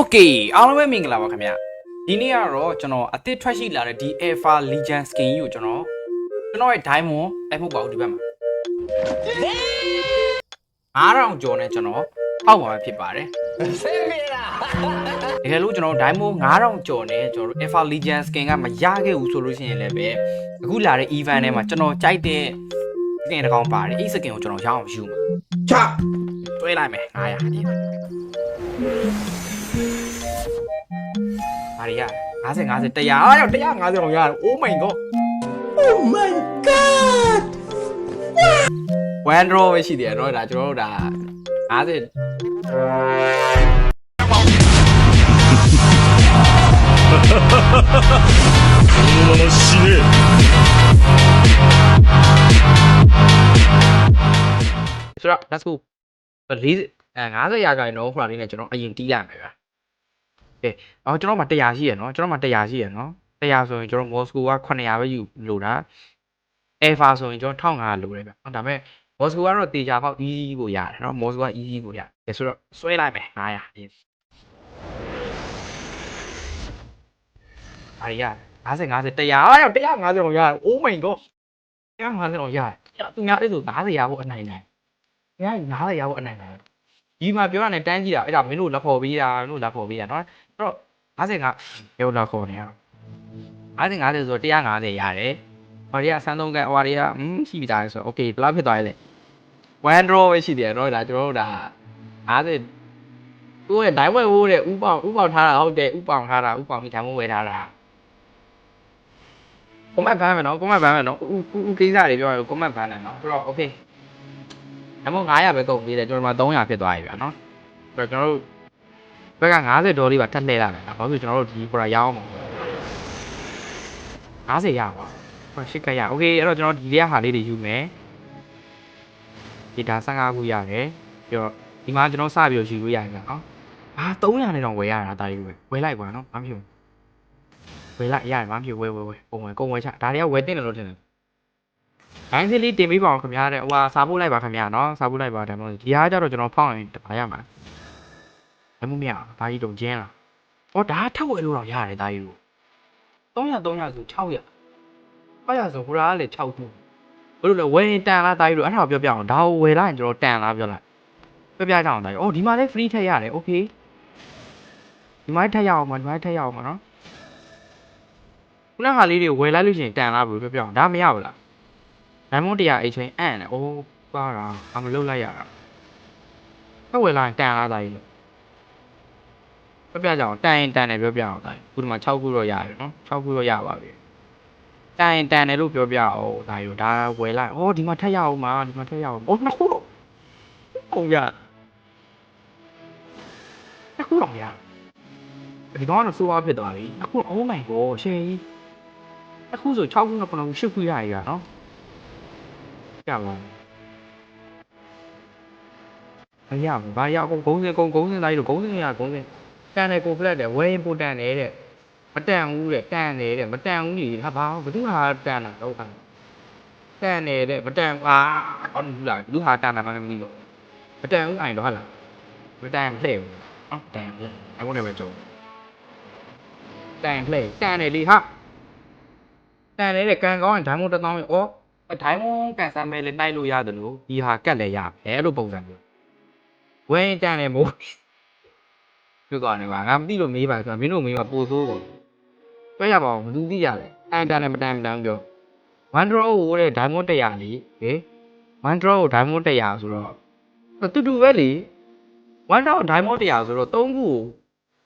Okay အားလုံးပဲမင်္ဂလာပါခင်ဗျဒီနေ့ကတော့ကျွန်တော်အသစ်ထွက်ရှိလာတဲ့ဒီ Alpha Legion skin ကြီးကိုကျွန်တော်ကျွန်တော်ရဲ့ diamond အဲ့မဟုတ်ပါဘူးဒီဘက်မှာ9000ကျော်နဲ့ကျွန်တော်အောက်ပါပဲဖြစ်ပါတယ်တကယ်လို့ကျွန်တော် diamond 9000ကျော်နဲ့ကျွန်တော်တို့ Alpha Legion skin ကမရခဲ့ဘူးဆိုလို့ရှိရင်လည်းပဲအခုလာတဲ့ event ထဲမှာကျွန်တော်ကြိုက်တဲ့ skin တစ်ကောင်ပါတယ်အဲ့ skin ကိုကျွန်တော်ရအောင်ယူမှာချတွဲလိုက်မယ်900ဒီ ဘာရီရ50 50 100အားရောက်150တော့ရတယ် Oh my god Oh my god 1 draw ပဲရှိတယ်เนาะဒါကျွန်တော်တို့ဒါ50 このまま死ね ဆိုတော့ let's go 40အဲ50ရာခိုင်နှုန်းဟိုလာလေးနဲ့ကျွန်တော်အရင်တီးလိုက်မယ်ဗျာ ကဲအော်ကျွန်တော်မှာ100ရှိရနော်ကျွန်တော်မှာ100ရှိရနော်100ဆိုရင်ကျွန်တော်မော်စကိုက900ပဲယူလို့တာအဲဖာဆိုရင်ကျွန်တော်1500လိုတယ်ဗျဟုတ်ဒါပေမဲ့မော်စကိုကတော့တေချာပေါက် easy ကိုရတယ်နော်မော်စကိုက easy ကိုရတယ်ဆိုတော့ဆွဲလိုက်မယ်900 yes အားရ50 50 100အားရောက်150တော့ရတယ် oh my god 150တော့ရတယ်သူများလေးဆို90ရာဖို့အနိုင်နိုင်သူများ90ရာဖို့အနိုင်နိုင် ဒီမှာပြောရတယ်တန်းကြီးတာအဲ့ဒါမင်းတို့လက်ဖော်ပေးတာမင်းတို့လက်ဖော်ပေးတာနော်အဲ့တော့50ကဘယ်လိုလက်ဖော်နေရအောင်50 50ဆိုတော့150ရတယ်ဟော်ရီကဆန်းသုံးကန်ဟော်ရီကอืมရှိပြီသားဆိုတော့ okay ဘယ်လောက်ဖြစ်သွားရလဲ1 draw ပဲရှိသေးတယ်နော်ဒါကျွန်တော်တို့ဒါ50ကိုယ်ရဲ့ဒိုင်းဝဲဝိုးတဲ့ဥပောင်ဥပောင်ထားတာဟုတ်တယ်ဥပောင်ထားတာဥပောင်ပြီးဒိုင်းဝဲဝဲထားတာကွန်မန့်ဘန်းမယ်နော်ကွန်မန့်ဘန်းမယ်နော်ဥဥကိစ္စတွေပြောရကွန်မန့်ဘန်းတယ်နော်ပြီးတော့ okay အမို့900ပဲကုန်သေးတယ်ကျွန်တော်တို့မှ300ဖြစ်သွားပြီဗျာနော်ဆိုတော့ကျွန်တော်တို့ဘက်က90ဒေါ်လေးပါထပ်လှည့်လာတယ်ဘာလို့ကျွန်တော်တို့ဒီပရာရအောင်90ရပါဟိုရှစ်ကရโอเคအဲ့တော့ကျွန်တော်ဒီလေးဟာလေးတွေယူမယ်ဒီဒါ15ခုရတယ်ပြီးတော့ဒီမှာကျွန်တော်စပြီးယူလို့ရတယ်ဗျာနော်အာ300နဲ့တော့ဝယ်ရတာတာယူပဲဝယ်လိုက်ကွာနော်ဘာဖြစ်ဝယ်လိုက်ရတယ်ဘာဖြစ်ဝယ်ဝယ်ဝယ်ပုံဝယ်ကုန်ဝယ်ချဒါတွေကဝယ်တင်တယ်လို့ထင်တယ် ဘိုင်းစလေးတင်ပေးပါအောင်ခင်ဗျာတဲ့ဟိုဟာစားဖို့လိုက်ပါခင်ဗျာနော်စားဖို့လိုက်ပါတယ်မဟုတ်ဒီဟာကြတော့ကျွန်တော်ဖောက်ရင်တပါရမှာဘယ်မှမရဘာကြီးတုံကျင်းလားဩဒါထက်ဝယ်လို့တော့ရတယ်ဒါကြီးတို့300 300ဆို600 600ဆိုဟိုရာကလေ6ခုဘယ်လိုလဲဝယ်ရင်တန်လားဒါကြီးတို့အဲ့ဒါကိုပြောပြအောင်ဒါကိုဝယ်လိုက်ရင်ကျွန်တော်တန်လားပြောလိုက်ပြောပြကြအောင်ဒါကြီးဩဒီမှာလည်း free ထက်ရတယ် okay ဒီမှာထက်ရအောင်ပါဒီမှာထက်ရအောင်ပါနော်ခုနကဟာလေးတွေဝယ်လိုက်လို့ရှိရင်တန်လားဘယ်လိုပြောပြအောင်ဒါမရဘူးလား နိုင်မွန်တရားအိတ်ချင်းအံ့တယ်။အိုးပါတာ။အမလုတ်လိုက်ရတာ။ဘယ်ဝယ်လာရင်တန်လာတာကြီးလို့။ပြောပြကြအောင်တန်ရင်တန်တယ်ပြောပြအောင်ဒါ။ခုဒီမှာ6ခုတော့ရတယ်နော်။6ခုတော့ရပါပြီ။တန်ရင်တန်တယ်လို့ပြောပြအောင်ဒါယူဒါဝယ်လိုက်။အော်ဒီမှာထက်ရအောင်ပါဒီမှာထက်ရအောင်။အော်နှစ်ခုတော့ဟုတ်ရ။နှစ်ခုတော့ရ။ဒီကောင်ကတော့စိုးအားဖြစ်သွားပြီ။အခု oh my god ရှေ့ကြီး။အခုဆို6ခုနဲ့9ခု10ခုရရရနော်။ ရပါအရပါဘာရအကုန်ဂုံးစင်ကုန်ဂုံးစင်သားကြီးတို့ဂုံးစင်ရဂုံးစင်တန်တယ်ကိုဖလက်တယ်ဝဲရင်ပိုတန်တယ်တဲ့မတန်ဘူးတဲ့တန်တယ်တဲ့မတန်ဘူးကြီးဟာဘာဘသူဟာတန်တာတော့ဟာတန်တယ်တဲ့မတန်အာအော်ဘူးလားဘသူဟာတ န်တာမှမသိလို့မတန်ဘူးအိုင်တော့ဟာလားမတန်လှဲ့ဘူးအော်တန်ဘူးအဲ့ဘုန်းနဲ့ပဲကြုံတန်လှဲ့တန်တယ်လေဟာတန်တယ်တဲ့ကန်ကောင်းရင်ဒိုင်းမုံတစ်သောင်းရောဩအထိုင်းမကန်ဆာမဲလေးနှိုက်လို့ရတယ်လို့ဒီဟာကတ်လည်းရမယ်အဲ့လိုပုံစံမျိုးဝင်းတန်တယ်မို့ပြောသွားနေပါငါမသိလို့မေးပါဆိုတော့မင်းတို့မေးပါပို့ဆိုးတယ်တွဲရပါအောင်ဘယ်သူသိရလဲအန်တန်နဲ့မတန်မတန်ပြော one draw ကိုတဲ့ diamond 100လေဟေး one draw ကို diamond 100ဆိုတော့တူတူပဲလေ one draw diamond 100ဆိုတော့3ခု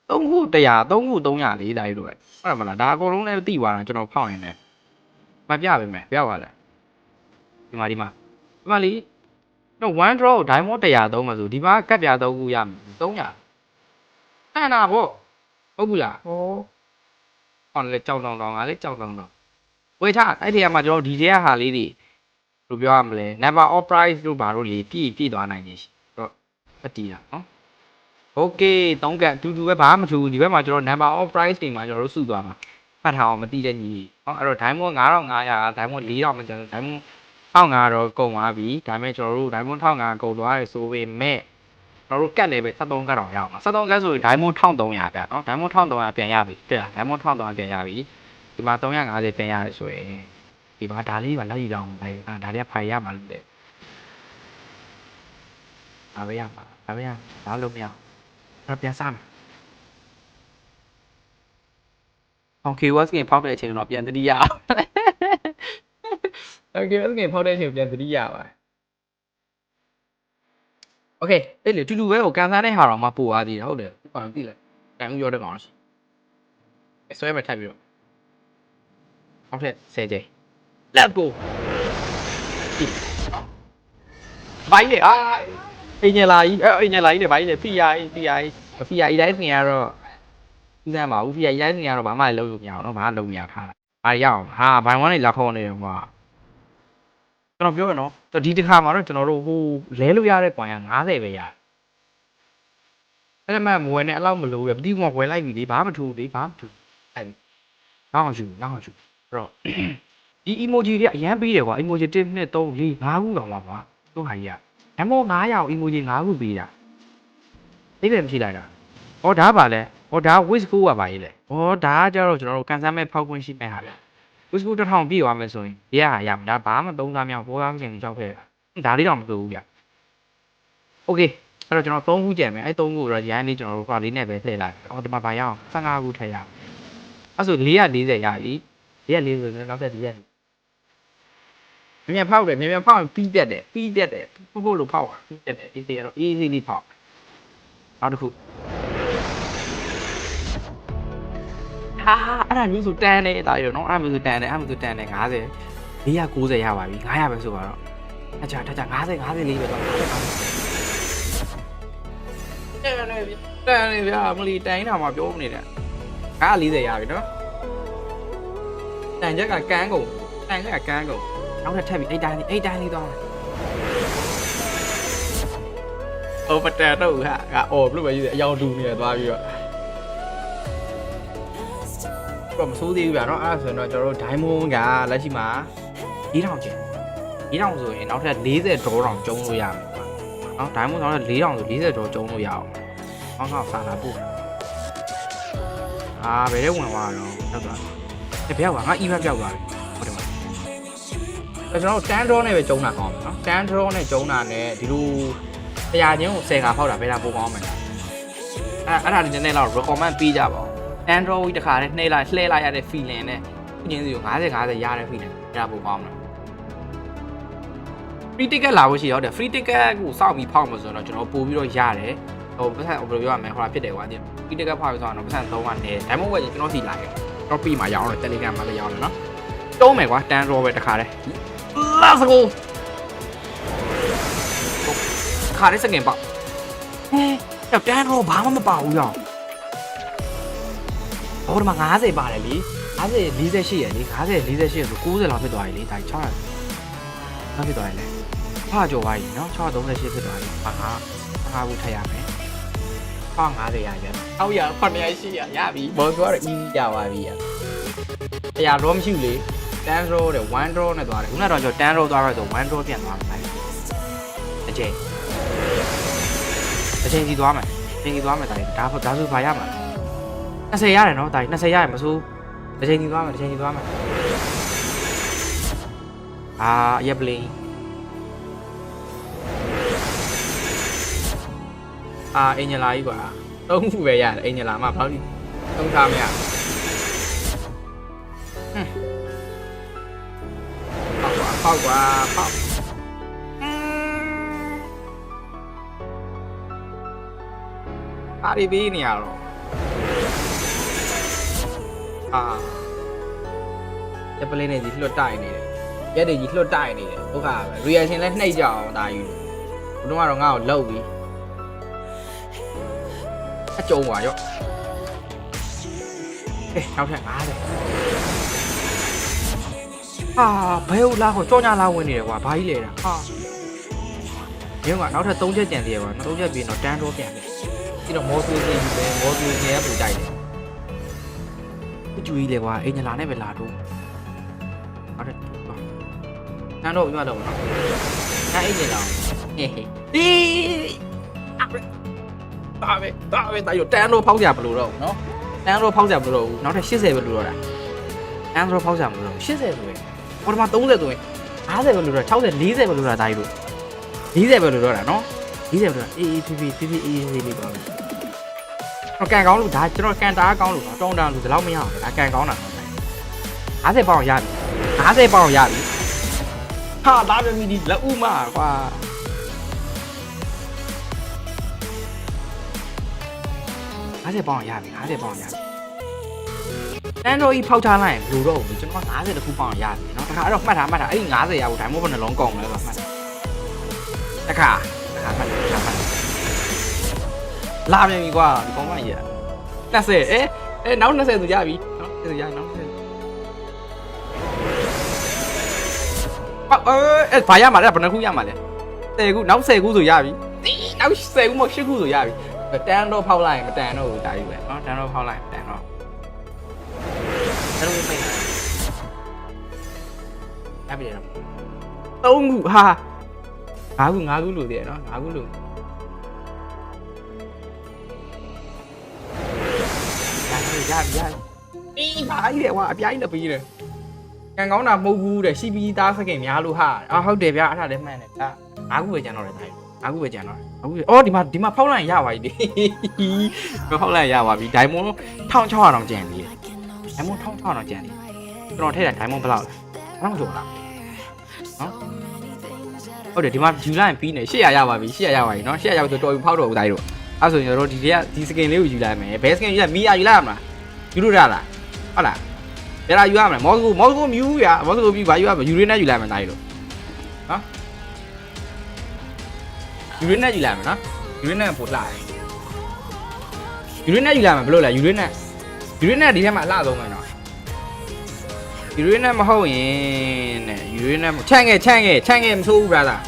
3ခု100 3ခု300လေးဒါကြီးတို့ပဲဟုတ်တယ်မလားဒါအကုန်လုံးလည်းသိသွားတာကျွန်တော်ဖောက်ရင်လည်းမပြပါမယ်ပြပါလား ဒီမှာဒီမှာဒီမှာလीတော့ one draw ကို diamond 100သုံးမှာဆိုဒီမှာကတ်ပြာ3ခုရမယ်300အန်နာပေါ့ဟုတ်ဘူးလားဟောဟောလေကြောက်တောင်တောင်ကလေကြောက်တောင်တောင်ဝေချအဲ့ဒီကမှာကျွန်တော်ဒီထဲကဟာလေးတွေဘယ်လိုပြောရမလဲ number of price တို့ဘာတို့လေပြည့်ပြည့်သွားနိုင်နေရှိတော့အတီးတာနော် okay တုံးကတ်အတူတူပဲဘာမှမထူဘူးဒီဘက်မှာကျွန်တော် number of price တွေမှာကျွန်တော်တို့စုသွားမှာဖတ်ထားအောင်မသိတဲ့ညီဟောအဲ့တော့ diamond 9500 diamond 4000မကျန် diamond 1500တော့ကုန်သွားပြီဒါပေမဲ့ကျွန်တော်တို့ diamond 1500ကုန်သွားရဆိုပေမဲ့ကျွန်တော်တို့ကတ်လေပဲ73ကတ်တော့ရအောင်73ကတ်ဆိုရင် diamond 1300ဗျာနော် diamond 1300ပြန်ရပြီတဲ့လား diamond 1300ပြန်ရပြီဒီမှာ350ပြန်ရတယ်ဆိုရင်ဒီမှာဒါလေးပါလက်ရည်တောင်းပဲအာဒါလေးကဖိုင်ရမှာလို့တဲ့အားပဲရမှာအားပဲရဒါလို့မရတော့ပြန်စမယ်အောင် KWS ကဖောက်တဲ့အချိန်တော့ပြန်တတိယ အောင် โอเคအဲ့ဒါဖောက်တဲ့အချိန်ပြန်သတိရပါโอเคအဲ့လေတူတူပဲကိုကန်စားတဲ့ဟာတော့မပို့သွားသေးတယ်ဟုတ်တယ်ဘာလို့သိလဲကန်ဦးပြောတဲ့ကောင်ရှိအစွဲပဲထပ်ပြီးတော့ဟုတ်တယ်ဆယ်ကြိမ် let's go ဘိုင်းလေအာအင်ဂျင်လာကြီးအဲ့အင်ဂျင်လာကြီးလေဘိုင်းလေ PI PI ဖီယာအီတိုင်းစင်ကတော့ဥစမ်းပါဘူးဖီယာအီတိုင်းစင်ကတော့ဘာမှလည်းလုပ်လို့မရအောင်နော်ဘာမှလုပ်မရထားတာဘာရအောင်ဟာဘိုင်ဝမ်နေလာခေါ်နေတယ်ကွာ ကျွန်တော်ပြောရနော်ဒီတစ်ခါမှာတော့ကျွန်တော်တို့ဟိုလဲလို့ရတဲ့ကွာရ90ပဲရတယ်အဲ့ဒါမှမဝယ်နဲ့အလောက်မလို့ရပတိကဝယ်လိုက်ပြီလေဘာမှမထူဘူးလေဘာမှမထူအဲ့နောက်အောင်ယူနောက်အောင်ယူအဲ့တော့ဒီ emoji တွေကအရန်ပေးတယ်ကွာ emoji 1 2 3 4 5ခုတောင်ပါကွာတို့ဟာကြီးကဓမ္မော900အောင် emoji 5ခုပေးတာသိတယ်မရှိလိုက်တာဩဒါပါလဲဩဒါ wish ကူကပါရေးလေဩဒါကကြတော့ကျွန်တော်တို့ကန်ဆယ်မဲ့ဖောက်ခွင့်ရှိမဲ့ဟာဗျ wish ကူတစ်ထောင်ပြည့်သွားမယ်ဆိုရင်ဒီဟာရမှာဒါဘာမှသုံးစားမြောက်ဘောသားကျင်ကြောက်ခဲ့ဒါလေးတော့မစိုးဘူးဗျ okay အဲ့တော့ကျွန်တော်3ခုကြံမယ်အဲ့3ခုကိုတော့ရိုင်းလေးကျွန်တော်တို့ကွာလေးနဲ့ပဲထည့်လိုက်အော်ဒီမှာဗာရအောင်15ခုထည့်ရအောင်အဲ့ဆို440ရပြီ440ဆိုတော့နောက်ထပ်400မြန်ဖောက်တယ်မြန်မြန်ဖောက်ရင်ပြီးပြတ်တယ်ပြီးပြတ်တယ်ပုတ်ပုတ်လို့ဖောက်တာပြီးပြတ်တယ် easy တော့ easy လေးဖောက်နောက်တစ်ခု ဟာအဲ့ဒါမျိုးဆိုတန်းတယ်တာရောနော်အဲ့ဒါမျိုးဆိုတန်းတယ်အဲ့ဒါမျိုးဆိုတန်းတယ်90 490ရပါပြီ900ပဲဆိုပါတော့အကြာထကြ90 90လေးပဲတော့တန်းတယ်တန်းတယ်ဗျာမလီတိုင်းတာမှပြောမနေနဲ့940ရပြီနော်တန်ချက်ကကန်းကုန်တန်ချက်ကကန်းကုန်နောက်ထပ်ထပ်ပြီးအဲ့တိုင်းလေးအဲ့တိုင်းလေးတော့အိုပတာတော့ဟာကအော်ဘလို့ပဲယူတယ်အယောင်တူနေရသွားပြီးတော့ တော့မစိုးသေးဘူးဗျာเนาะအဲ့ဒါဆိုရင်တော့ကျွန်တော်တို့ diamond ကလက်ရှိမှာ4000ကျန်4000ဆိုရင်နောက်ထပ်40ဒေါ်တောင်ကျုံးလို့ရမယ်ကွာเนาะ diamond နောက်ထပ်4000ဆို40ဒေါ်ကျုံးလို့ရအောင်အောင်းကောက်စာလာပို့အာဘယ်တဲ့ဝင်သွားတော့ဟုတ်သွားတယ်ဘယ်ရောက်ပါငါ event ပြောက်သွားပြီဟုတ်တယ်မအဲ့ကျွန်တော်တို့ stand draw နဲ့ပဲကျုံးတာကောင်းတယ်เนาะ stand draw နဲ့ကျုံးတာနဲ့ဒီလိုတရားချင်းကို10ခါဖောက်တာဘယ်တာပိုကောင်းမလဲအဲ့အဲ့ဒါနည်းနည်းတော့ recommend ပေးကြပါဦး Android တခါနဲ့နှိမ့်လိုက်လှဲလိုက်ရတဲ့ feeling နဲ့ခုချင်းစီကို50 50ရတဲ့ feeling ရဖို့ကောင်းတယ် free ticket လာဖို့ရှိတော့တယ် free ticket ကိုစောင့်ပြီးဖောက်မှာဆိုတော့ကျွန်တော်ပို့ပြီးတော့ရတယ်ဟိုပတ်စံဘယ်လိုပြောရမလဲဟိုတာဖြစ်တယ်ကွာဒီ free ticket ဖောက်ပြီးဆိုတော့ပတ်စံ3ကနေ diamond web ကျွန်တော်စီလာခဲ့တော့ပြီးမှရအောင်တော့ telegram မှာလည်းရအောင်နော်တုံးမယ်ကွာ tan raw ပဲတခါတည်း let's go ခါလေးစကင်ပေါ့ဟဲ့တော့ tan raw ဘာမှမပါဘူးရော ဟိုဒီမှာ90ပါတယ်လ ी50 48ရယ်လ ी50 48ဆို90လောက်ဖြစ်သွားပြီလीဒါ600လောက်ဖြစ်သွားပြီလေဖာကြော်သွားပြီနော်638ဖြစ်သွားပြီဟာငါငါဘူးထည့်ရမယ်650ရပြန်အောက်ရ900ရှိရရပြီဘောဆိုတော့ easy ကြသွားပြီရတရား draw မရှိဘူးလေ10 draw တဲ့1 draw နဲ့သွားတယ်ခုနကတော့ကျွန်တော်10 draw သွားရဆို1 draw ပြန်သွားမှာအချိန်အချိန်စီသွားမယ်အချိန်စီသွားမယ်ဒါဒါဒါဆိုဘာရမှာ 20ရတယ်နော်ဒါ20ရတယ်မဆိုးအချိန်စီသွားမယ်အချိန်စီသွားမယ်အာရက်ပလင်းအာအင်ဂျင်လာကြီးကွာသုံးခုပဲရတယ်အင်ဂျင်လာမှဘာလို့သုံးထားမရဟွန်းဖောက်ကွာဖောက်ကွာဖောက်အာရီဘီနေရတော့ အာရက်ပလင်းနေကြီးလွတ်တိုက်နေတယ်ရက်တွေကြီးလွတ်တိုက်နေတယ်ဟုတ်ကဲ့ reaction လဲနှိပ်ကြအောင်ဒါယူဘုတော့ကတော့ငါ့ကိုလှုပ်ပြီးအကျုံးပါရော့ကဲနောက်ထပ်50ဟာဘယ်ဟုတ်လားဟောကြောညာလာဝင်နေတယ်ကွာဘာကြီးလဲတာဟာညကနောက်ထပ်3ချက်ကြံသေးရကွာနောက်3ချက်ပြီးတော့တန်းတော့ပြန်တယ်ပြီးတော့မော်ဆွေးစီယူပဲမော်ဆွေးစီကပူတိုက်တယ် အကျူကြီးလေကွာအင်ဂျင်လာနဲ့ပဲလာတော့ဟုတ်တယ်တန်းတော့ပြီးမှတော့နော်အဲ့အင်ဂျင်လာဟေးဟေးဒီဒါပဲဒါပဲဒါရောတန်တော့ဖောက်ကြဘလို့တော့နော်တန်တော့ဖောက်ကြဘလို့တော့နောက်ထပ်80ပဲလို့တော့တာတန်တော့ဖောက်ကြမလို့တော့80ဆိုရင်ပထမ30ဆိုရင်50ပဲလို့တော့60 40ပဲလို့တော့ဒါကြီးလို့40ပဲလို့တော့တာနော်40ပဲလို့အေးအေးဖြည်းဖြည်းဖြည်းဖြည်းအေးအေးလေးပါပဲ တော့ကန်ကောင်းလို့ဒါကျွန်တော်ကန်တာကောင်းလို့တောင်းတန်းလို့ဒီလောက်မရအောင်ဒါကန်ကောင်းတာ50ပေါင်ရပြီ50ပေါင်ရပြီဟာလာပြန်ပြီဒီလက်ဥမကွာ 50ပေါင်ရပြီ50ပေါင်ရပြီတန်တော့ဤဖောက်ထားလိုက်ရင်ဘယ်လိုတော့ဘူးကျွန်တော်50တခုပေါင်ရပြီเนาะတခါအဲ့တော့မှတ်ထားမှတ်ထားအဲ့ဒီ50ရဖို့ဒိုင်မို့ဘယ်နှလုံးကုန်လဲဆိုမှတ်တခါတခါမှတ်တခါမှတ် း လာပြန်ပြီကွာဒီကောင်မကြီးက20အဲအဲနောက်20သူရပြီနော်20သူရနောက်20အဲဘာရမှာလဲဘယ်နှခုရမှာလဲ10ခုနောက်10ခုဆိုရပြီနောက်10ခုမဟုတ်10ခုဆိုရပြီတန်တော့ဖောက်လိုက်မတန်တော့ဘူးတာကြီးပဲနော်တန်တော့ဖောက်လိုက်တန်တော့အဲ့လိုပဲရပြီတော့3ခုဟာ5ခု5ခုလို့တည်းနော်5ခုလို့ ပြီရပြီရပြီအေးပါကြီးတယ်ကွာအပြားကြီးလည်းပြီးတယ်ကန်ကောင်းတာမဟုတ်ဘူးတဲ့ရှိပြီးသားစကင်များလို့ဟာအာဟုတ်တယ်ဗျာအဲ့ဒါလည်းမှန်တယ်ဒါငါးခုပဲကျန်တော့တယ်ဒါကြီးအခုပဲကြံတော့အခုအော်ဒီမှာဒီမှာဖောက်လိုက်ရပါပြီဒီမဖောက်လိုက်ရပါပြီဒိုင်မွန်1600တောင်ကျန်သေးတယ်ဒိုင်မွန်1600တောင်ကျန်သေးတယ်ကျွန်တော်ထည့်တာဒိုင်မွန်ဘယ်လောက်လဲဘယ်လောက်ဆိုလားနော်ဟုတ်တယ်ဒီမှာယူလိုက်ရင်ပြီးနေ800ရပါပြီ800ရပါပြီနော်800ရောက်ဆိုတော်ပြီဖောက်တော့ဦးတိုင်းတို့အဲ့ဆိုရင်ကျွန်တော်ဒီကဒီစကင်လေးကိုယူလိုက်မယ်ဘယ်စကင်ယူရမီယာယူလိုက်ရမလား ယူလို့ရလားဟုတ်လားဘယ်လာယူရမလဲမော်စကိုမော်စကိုမြူရမော်စကိုပြီးဘာယူရမလဲယူရင်းနဲ့ယူလိုက်မယ်တိုင်းတို့နော်ယူရင်းနဲ့ယူလိုက်မယ်နော်ယူရင်းနဲ့ပို့လှတယ်ယူရင်းနဲ့ယူလိုက်မယ်ဘယ်လိုလဲယူရင်းနဲ့ယူရင်းနဲ့ဒီထဲမှာအလှဆုံးမယ်နော်ယူရင်းနဲ့မဟုတ်ရင်တဲ့ယူရင်းနဲ့ချန့်ငယ်ချန့်ငယ်ချန့်ငယ်မဆိုးဘူး brother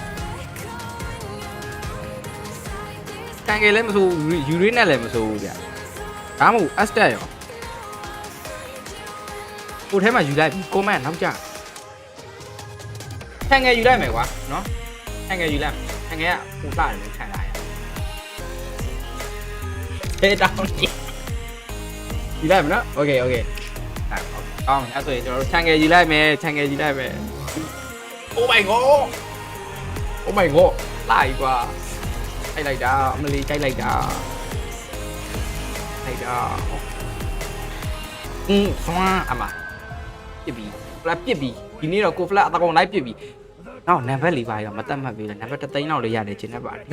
ချန့်ငယ်လည်းမဆိုးဘူးယူရင်းနဲ့လည်းမဆိုးဘူးဗျဒါမှမဟုတ် S တက်ရော Ô thế mà Yulai bị cô màn không chả Thằng à? nghe Yulai mày quá Nó. Thằng nghe Yulai Thằng nghe Ú ta để chạy lại. Thế tao nhỉ Yulai mà nó, Ok ok. Tao Tao mình đã tuổi rồi Thằng nghe Yulai mày Thằng nghe Yulai mày. Ô mày ngộ. Ô mày ngộ. Lại quá. Chạy lại đó Ông đi chạy lại đó Chạy đó 嗯，爽啊嘛。 ပြီကွာကြိုက်လိုက်တာအမလီကြိုက်လိုက်တာလိုက်တာอืมဆွမ်းအမပြစ်ပြီဖလက်ပြစ်ပြီဒီနေ့တော့ကိုဖလက်အတကောင်လိုက်ပြစ်ပြီနောက်နံပါတ်၄ပါရောမတတ်မှတ်ပြီလေနံပါတ်3သိန်းလောက်လေးရတယ်ကျင်းနေပါတယ်